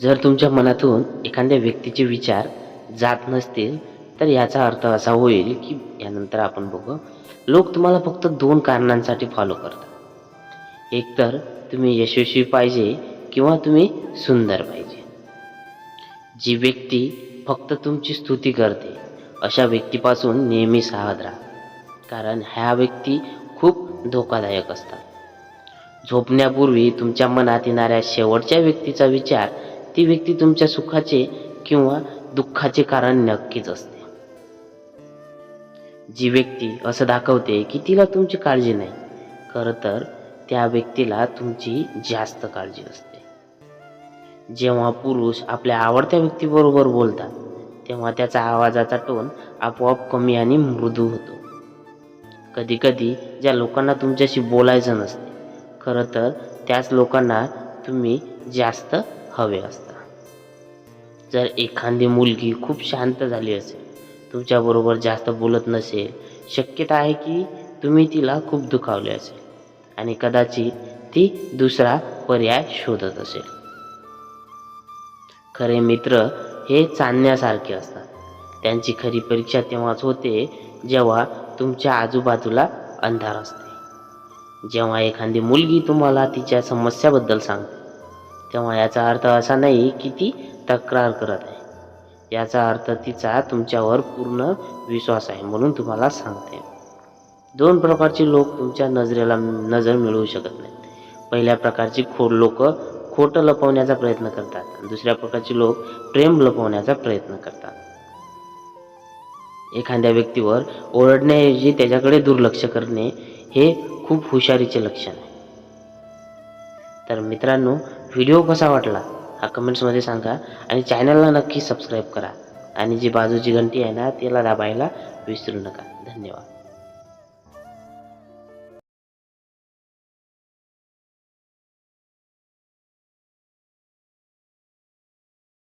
जर तुमच्या मनातून एखाद्या व्यक्तीचे विचार जात नसतील तर याचा अर्थ असा होईल की यानंतर आपण बघू. लोक तुम्हाला फक्त दोन कारणांसाठी फॉलो करतात. एकतर तुम्ही यशस्वी पाहिजे किंवा तुम्ही सुंदर पाहिजे. जी व्यक्ती फक्त तुमची स्तुती करते अशा व्यक्तीपासून नेहमी सावध राहा. कारण ह्या व्यक्ती खूप धोकादायक असतात. झोपण्यापूर्वी तुमच्या मनात येणाऱ्या शेवटच्या व्यक्तीचा विचार ती व्यक्ती तुमच्या सुखाचे किंवा दुःखाचे कारण नक्कीच असते. जी व्यक्ती असं दाखवते की तिला तुमची काळजी नाही खरं तर त्या व्यक्तीला तुमची जास्त काळजी असते. जेव्हा पुरुष आपल्या आवडत्या व्यक्तीबरोबर बोलतात तेव्हा त्याचा आवाजाचा टोन आपोआप कमी आणि मृदू होतो. कधीकधी ज्या लोकांना तुमच्याशी बोलायचं नसते खरं तर त्याच लोकांना तुम्ही जास्त हवे असता. जर एखादी मुलगी खूप शांत झाली असेल तुमच्याबरोबर जास्त बोलत नसेल शक्यता आहे की तुम्ही तिला खूप दुखावले असेल आणि कदाचित ती दुसरा पर्याय शोधत असेल. खरे मित्र हे चांदण्यासारखे असतात. त्यांची खरी परीक्षा तेव्हाच होते जेव्हा तुमच्या आजूबाजूला अंधार असते. जेव्हा एखादी मुलगी तुम्हाला तिच्या समस्याबद्दल सांगते तेव्हा याचा अर्थ असा नाही की ती तक्रार करत आहे. याचा अर्थ तिचा तुमच्यावर पूर्ण विश्वास आहे म्हणून तुम्हाला सांगते. दोन प्रकारचे लोक तुमच्या नजरेला नजर मिळवू शकत नाहीत. पहिल्या प्रकारची खो लोक खोटं लपवण्याचा प्रयत्न करतात. दुसऱ्या प्रकारचे लोक प्रेम लपवण्याचा प्रयत्न करतात. एखाद्या व्यक्तीवर ओरडण्याऐवजी त्याच्याकडे दुर्लक्ष करणे हे खूप हुशारीचे लक्षण आहे. तर मित्रांनो व्हिडिओ कसा वाटला हा कमेंट्समध्ये सांगा आणि चॅनलला नक्की सबस्क्राईब करा. आणि जी बाजूची घंटी आहे ना त्याला दाबायला विसरू नका. धन्यवाद.